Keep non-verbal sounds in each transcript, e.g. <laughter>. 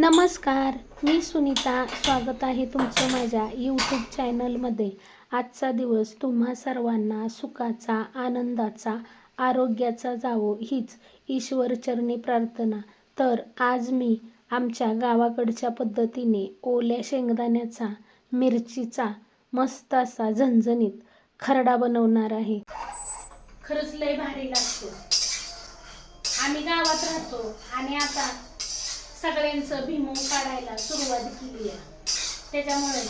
नमस्कार मी सुनीता. स्वागत आहे तुमचं माझ्या यूट्यूब चॅनलमध्ये आजचा दिवस तुम्हा सर्वांना सुखाचा आनंदाचा आरोग्याचा जावो हीच ईश्वरचरणी प्रार्थना. तर आज मी आमच्या गावाकडच्या पद्धतीने ओल्या शेंगदाण्याचा मिरचीचा मस्त असा झणझणीत खरडा बनवणार आहे. खरंच लय भारी लागतो. आम्ही गावात राहतो आणि आता सगळ्यांचं भिमून काढायला सुरुवात केली आहे. त्याच्यामुळे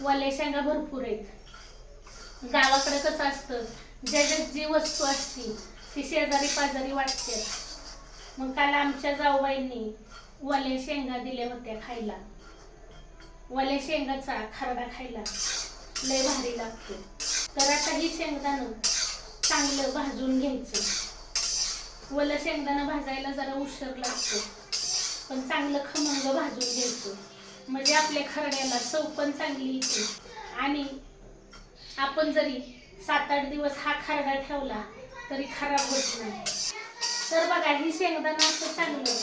वल्या शेंगा भरपूर आहेत. गावाकडे कसं असतं ज्याच्यात जी वस्तू असते ती शेजारी पाजारी वाटते मग काल आमच्या जाऊबाईंनी वल्या शेंगा दिल्या होत्या खायला. वल्या शेंगाचा खरडा खायला लय भारी लागतो. तर आता ही शेंगदाणं चांगलं भाजून घ्यायचं. वलं शेंगदाणं भाजायला जरा उशीर लागतो. पण चांगलं खमंग भाजून घ्यायचं. म्हणजे आपल्या खरड्याला चव पण चांगली येते. आणि आपण जरी सात आठ दिवस हा खरडा ठेवला तरी खराब होत नाही. तर बघा ही शेंगदाणा असं चांगलं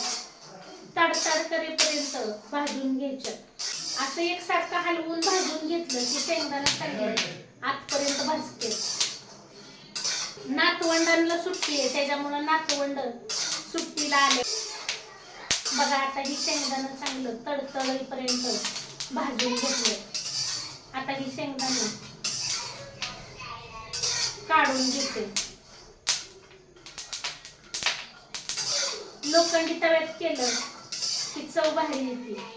तडतड करेपर्यंत भाजून घ्यायचं. असं एकसारखं हलवून भाजून घेतलं की शेंगदाणा चांगलं आतपर्यंत भाजते. नातवंडांना सुट्टी आहे त्याच्यामुळं नातवंड सुट्टीला आले. बघा आता ही शेंगदाणं चांगलं तडतडीपर्यंत भाजून घेतलं. आता ही शेंगदाणं काढून घेते. लोखंडी तव्यात केलं की चव भारी येते.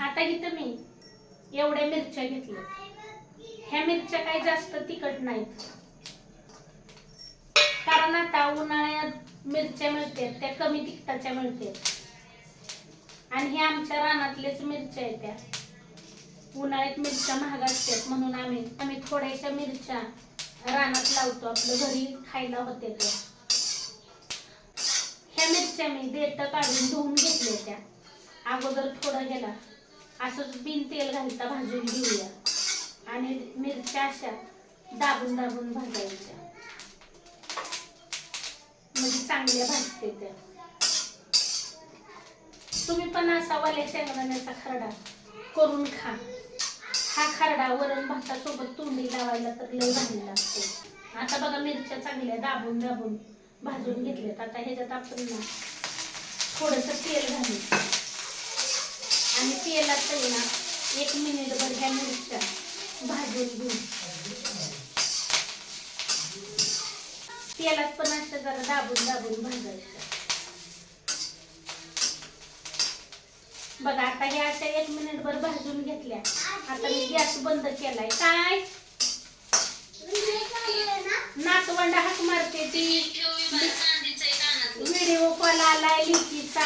आता इथं मी एवढ्या मिरच्या घेतल्या. ह्या मिरच्या काही जास्त तिखट नाहीत. कारण आता उन्हाळ्यात मिरच्या मिळतात त्या कमी तिखटाच्या मिळतात. आणि हे आमच्या रानातलेच मिरच्या आहेत त्या. उन्हाळ्यात मिरच्या महाग असतात म्हणून आम्ही आम्ही थोड्याशा मिरच्या रानात लावतो आपलं घरी खायला होते त्या. ह्या मिरच्या मी देठ काढून धुवून घेतल्या त्या. अगोदर थोडं गेला. असंच बिन तेल घालता भाजून घेऊया. आणि मिरच्या अशा दाबून दाबून भाजायच्या. म्हणजे चांगल्या भाजते त्या. तुम्ही पण असा वाल्या शेंगदाण्याचा खरडा करून खा. हा खरडा वरण भातासोबत तोंडी लावायला तर लय भारी लागते. आता बघा मिरच्या चांगल्या दाबून दाबून भाजून घेतल्यात. आता ह्याच्यात आपण थोडंसं थोडस तेल घालू. आणि तेलात ना एक मिनिटभर ह्या मिरच्या. भाजून घेऊ तेलात पण असं जरा दाबून दाबून भाजायचं. बघा आता हे अशा एक मिनिटभर भाजून घेतल्या. आता मी गॅस बंद केलाय. काय? नातवंड हाक मारते ती. व्हिडिओ कॉल आलाय लिखीचा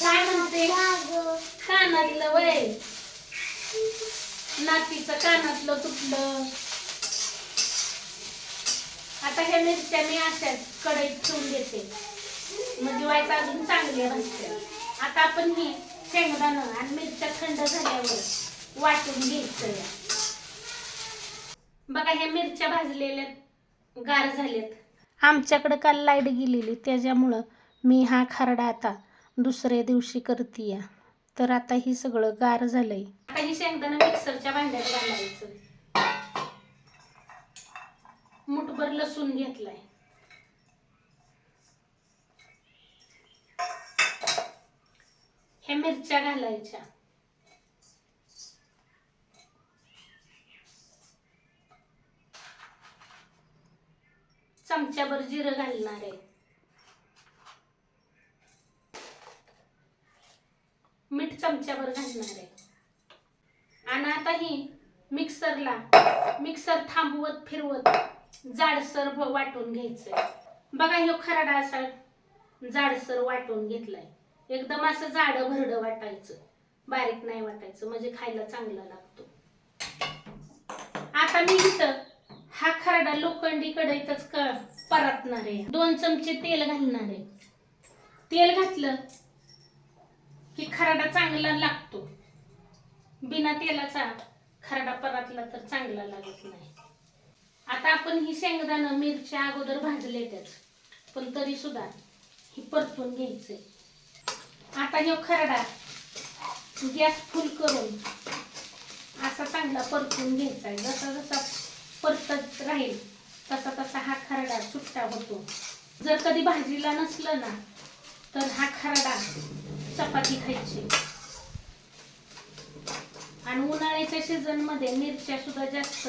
काय म्हणते? कानातलं वय. नातीचं कानातलं तुटलं. आता ह्या मिरच्या मी अशाच कढईत ठेवून देते. म्हणजे मग व्हायचं अजून चांगले भाजते आता आपण हे शेंगदाणं आणि मिरच्या थंड झाल्यावर वाटून घ्यायचं. या बघा ह्या मिरच्या भाजलेल्या गार झाल्यात. आमच्याकडं काल लाइट गेलेली त्याच्यामुळं मी हा खरडा आता दुसऱ्या दिवशी करते तर आता ही सगळं गार झालंय. आता ही शेंगदाणा मिक्सरच्या भांड्यात घालायचं. मुठभर लसूण घेतलाय. ह्या मिरच्या घालायच्या. चमच्याभर जिरं घालणार आहे. मीठ चमच्यावर घालणार आहे. आणि आता ही मिक्सरला मिक्सर थांबवत फिरवत जाडसर वाटून घ्यायचंय. बघा ह्यो खरडा असा जाडसर वाटून घेतलाय. एकदम असं जाड भरड वाटायचं. बारीक नाही वाटायचं म्हणजे खायला चांगला लागतो. आता मी इथं हा खरडा लोखंडी कढईतच परतणार आहे. दोन चमचे तेल घालणार आहे. तेल घातलं खरडा चांगला लागतो. बिना तेलाचा खरडा परतला तर चांगला लागत नाही. आता आपण ही शेंगदाणं मिरच्या अगोदर भाजले त्याच पण तरी सुद्धा ही परतून घ्यायचे आता हे खरडा गॅस फुल करून असा चांगला परतून घ्यायचा आहे जसा जसा परतत राहील तसा तसा हा खरडा सुट्टा होतो. जर कधी भाजीला नसलं ना तर हा खरडा चपाती खायची. आणि उन्हाळ्याच्या सीझनमध्ये मिरच्या सुद्धा जास्त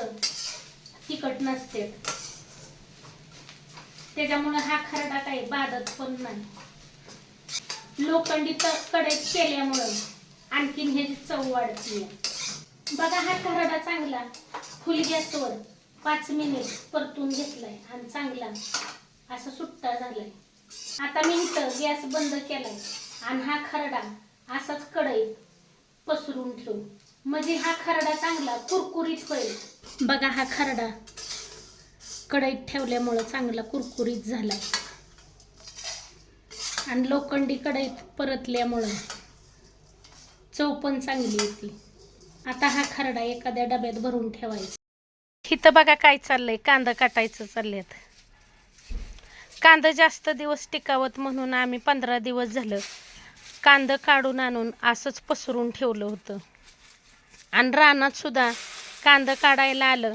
तिखट नसते. त्याच्यामुळे हा खरडा काही बाधत पण नाही. लोखंडी त- केल्यामुळे केल्यामुळं आणखीन ह्याची चव वाढते बघा हा खरडा चांगला. फुल गॅसवर पाच मिनिट परतून घेतलाय आणि चांगला असा सुट्टा झालाय. आता मी गॅस बंद केलाय. आणि हा खरडा असाच कढईत पसरून ठेवू. म्हणजे हा खरडा चांगला कुरकुरीत होईल. बघा हा खरडा कढईत ठेवल्यामुळं चांगला कुरकुरीत झाला. आणि लोखंडी कढईत परतल्यामुळं चव पण चांगली येते. आता हा खरडा एखाद्या डब्यात भरून ठेवायचा. इथं बघा काय चाललंय. कांदा काटायचं चाललेत. कांदा जास्त दिवस टिकावत म्हणून आम्ही पंधरा दिवस झालं. कांदं काढून आणून असंच पसरून ठेवलं होतं. आणि रानात सुद्धा कांदं काढायला आलं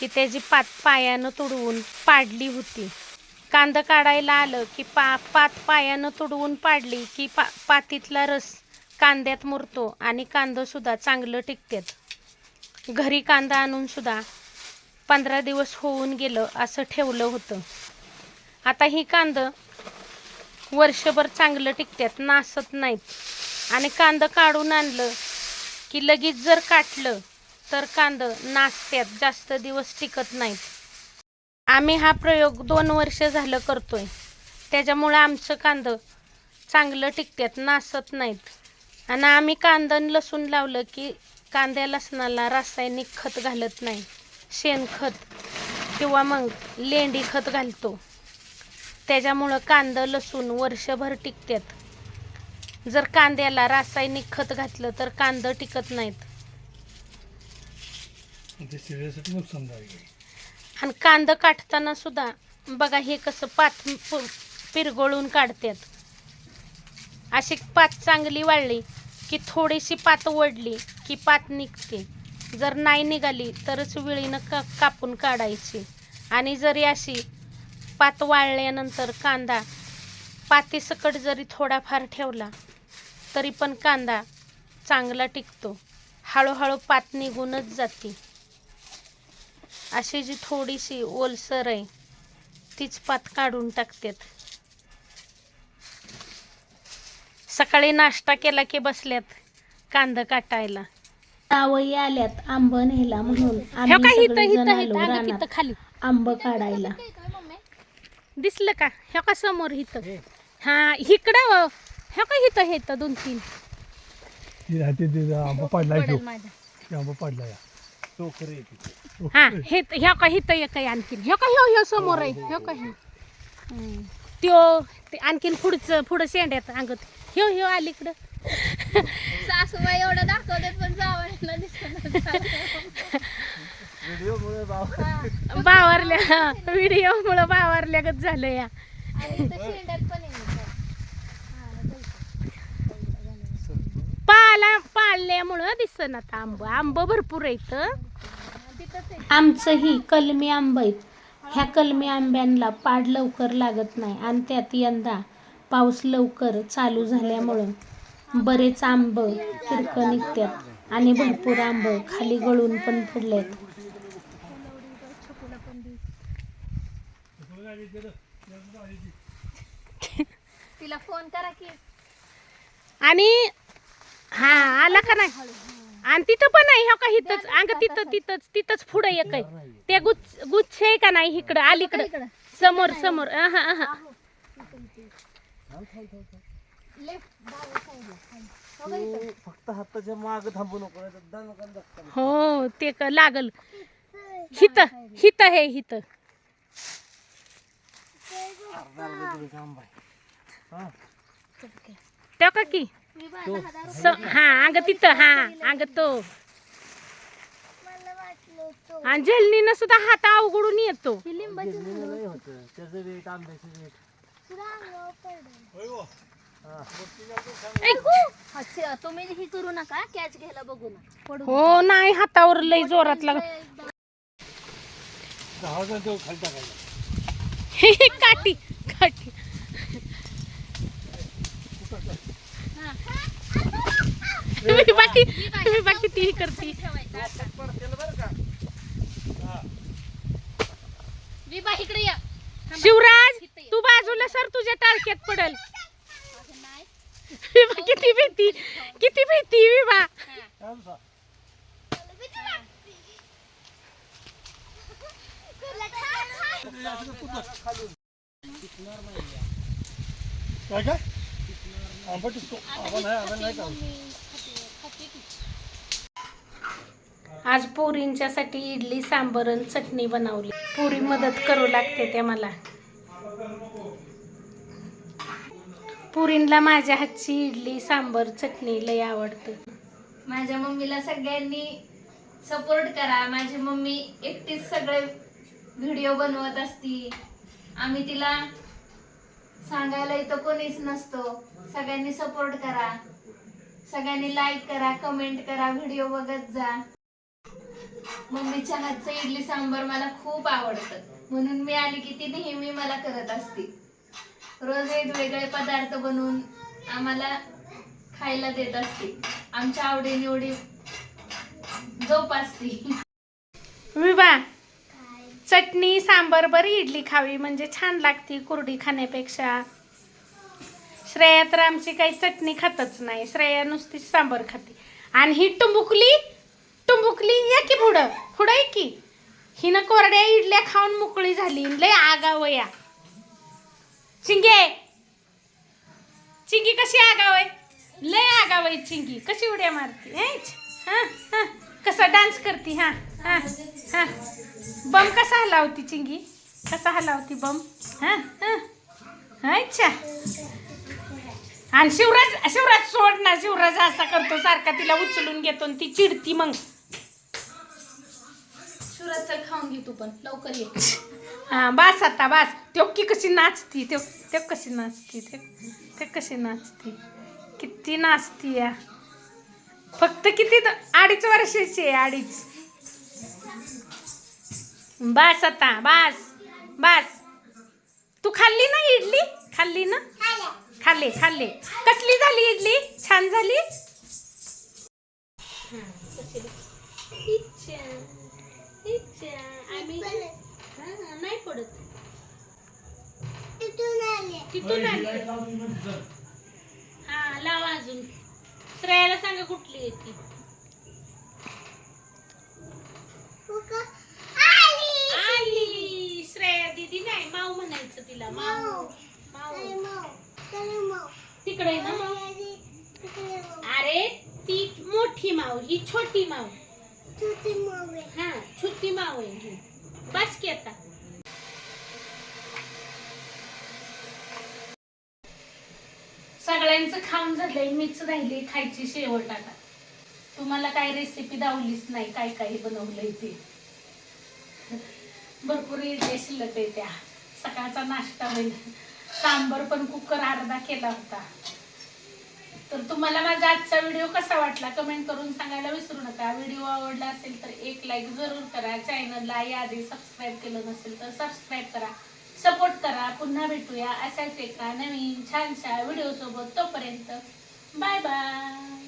की त्याची पात पायानं तुडवून पाडली होती. कांदं काढायला आलं की पा पात पायानं तुडवून पाडली की पा पातीतला रस कांद्यात मुरतो आणि कांदंसुद्धा चांगलं टिकतात. घरी कांदा आणूनसुद्धा पंधरा दिवस होऊन गेलं असं ठेवलं होतं. आता ही कांदं वर्षभर चांगलं टिकतात नासत नाहीत. आणि कांदं काढून आणलं की लगेच जर काटलं तर कांदं नासत्यात जास्त दिवस टिकत नाहीत. आम्ही हा प्रयोग दोन वर्ष झालं करतोय. त्याच्यामुळं आमचं कांदं चांगलं टिकतात नासत नाहीत. आणि आम्ही कांदा लसूण लावलं की कांद्या लसणाला रासायनिक खत घालत नाही. शेणखत किंवा मग लेंडी खत घालतो. त्याच्यामुळं कांदा लसूण वर्षभर टिकतात जर कांद्याला रासायनिक खत घातलं तर कांदा टिकत नाहीत. आणि कांदा काढताना सुद्धा बघा हे कसं पात पिरगळून काढतात अशी पात चांगली वाळली की थोडीशी पात वडली की पात निघते. जर नाही निघाली तरच विळीनं का कापून काढायची. आणि जरी अशी पात वाळल्यानंतर कांदा पातीसकट जरी थोडाफार ठेवला तरी पण कांदा चांगला टिकतो. हळूहळू पात निघूनच जाते. अशी जी थोडीशी ओलसर आहे तीच पात काढून टाकतात. सकाळी नाश्ता केला की बसल्यात कांदा काटायला. जावई आल्यात आंब नेला म्हणून. आम्ही सगळेजण आलो रानात. खाली. आंब काढायला. दिसलं का? ह्या का समोर हिथं हा. इकडं व. ह्या का हिथं हेत दोन तीन? आंबा ते. आंबा पाडला हा हे ह्या का हिथं एक आहे आणखीन. ह्या का ह्यो ह्यो समोर आहे? ह्यो का हम्म. त्यो ते आणखीन पुढचं पुढं शेंड्यात अंगत. ह्यो ह्यो अलीकडं. सासूबाई एवढं दाखवतात पण <laughs> बावारल्या व्हिडिओ मुळे बावारल्यागत झालं या. पाला पाळल्यामुळं दिसन आता आंब. आंब भरपूर आहेत आमचंही कलमी आंब आहेत. ह्या कलमी आंब्यांना पाड लवकर लागत नाही आणि त्यात यंदा पाऊस लवकर चालू झाल्यामुळं बरेच आंब किरकं निघतात आणि भरपूर आंब खाली गळून पण पडलेत. तिला फोन करा की. आणि हा आला का नाही? आणि तिथं पण आहे हो का इथंच अंग तिथं तिथंच तिथंच पुढं एक आहे. ते गुच्छ गुच्छ आहे का नाही इकडं? अलीकडं. समोर समोर. हो? फक्त हाताच्या माग थांबू नको हो ते क लागल. हित हित हे हित अर्धा तुझं काम बाय त्या का. की हा अंग तिथं हा अंग तो. आणि झेलनीनं सुद्धा हात अवघडून येतो. तुम्ही ही करू नका कॅच घ्यायला बघू ना हो नाही हातावर लय जोरात लाग दहा तो खाली टाकायचा <laughs> काठी काठी. मी बाकी मी बाकी ती करते. शिवराज तू बाजूला सर तुझ्या टाळक्यात पडल. विभा किती भीती किती भीती विभा. काय काय आंबट टिकतो आपण नाही नाही का आज पोरींच्यासाठी इडली सांबर आणि चटणी बनवली. पुरी मदत करू लागते त्या मला. पुरींला माझ्या हातची इडली सांबर चटणी लय आवडते. माझ्या मम्मीला सगळ्यांनी सपोर्ट करा. माझी मम्मी एकटीच सगळे व्हिडिओ बनवत असती. आम्ही तिला सांगायला इथं कोणीच नसतो. सगळ्यांनी सपोर्ट करा. सगळ्यांनी लाईक करा कमेंट करा व्हिडिओ बघत जा. मम्मीच्या हातचं इडली सांबर मला खूप आवडतं. म्हणून मी आली की ती नेहमी मला करत असते. रोज वेगवेगळे पदार्थ बनवून आम्हाला खायला देत असते. आमच्या आवडीनिवडी जोपासती. विभा चटणी सांबर बरी इडली खावी म्हणजे छान लागती कुरडी खाण्यापेक्षा. श्रेया तर आमची काही चटणी खातच नाही. श्रेया नुसती सांबर खाते. आणि ही टुंबुकली टुंबुकली या की पुढं? पुढं आहे की? हिनं कोरड्या इडल्या खाऊन मोकळी झाली. लय आगावया चिंगे! चिंगी कशी आगाव आहे? लय आगाव आहे चिंगी. कशी उड्या मारते? हेच? हां. कसा डान्स करते हा. हा हा. बम कसा हलावती चिंगी? कसा हलावती बम? हा हा. अच्छा आणि शिवराज शिवराज सोड ना शिवराज असा करतो सारखा तिला उचलून घेतो आणि ती चिडती मग. चल खाऊन घे तू पण. लवकर ये. हा बास आता बास. त्यो की कशी नाचती त्यो त्यो कशी नाचती ते ते कशी नाचती. किती नाचती या. फक्त किती अडीच वर्षाची आहे अडीच. बास आता बास बास. तू खाल्ली ना इडली? खाल्ली ना? खाल्ले. खाल्ले कसली झाली इडली? छान झाली? नाही पडत तिथून आली. हा लावा अजून. श्रेयाला सांगा कुठली आहे आली श्रेया दीदी नाही माऊ म्हणायचं तिला माऊ. माऊ. तिकडे ना माऊ. अरे ती मोठी माऊ ही छोटी माऊ. हा छोटी माऊ आहे ही. बस की आता. सगळ्यांचं खाऊन झालंय मीच राहिली खायची शेवट आता. तुम्हाला काय रेसिपी दावलीच नाही काय काय बनवलंय ते. भरपूर इडल्या शिल्लक आहे त्या. सकाळचा नाश्ता होईल. सांबर पण कुकर अर्धा केला होता. तर तुम्हाला माझा आजचा व्हिडिओ कसा वाटला कमेंट करून सांगायला विसरू नका. व्हिडिओ आवडला असेल तर एक लाईक जरूर करा. चॅनलला याआधी सबस्क्राईब केलं नसेल तर सबस्क्राईब करा. सपोर्ट करा. पुन्हा भेटूया अशाच एका नवीन छानशा व्हिडिओसोबत. तोपर्यंत बाय बाय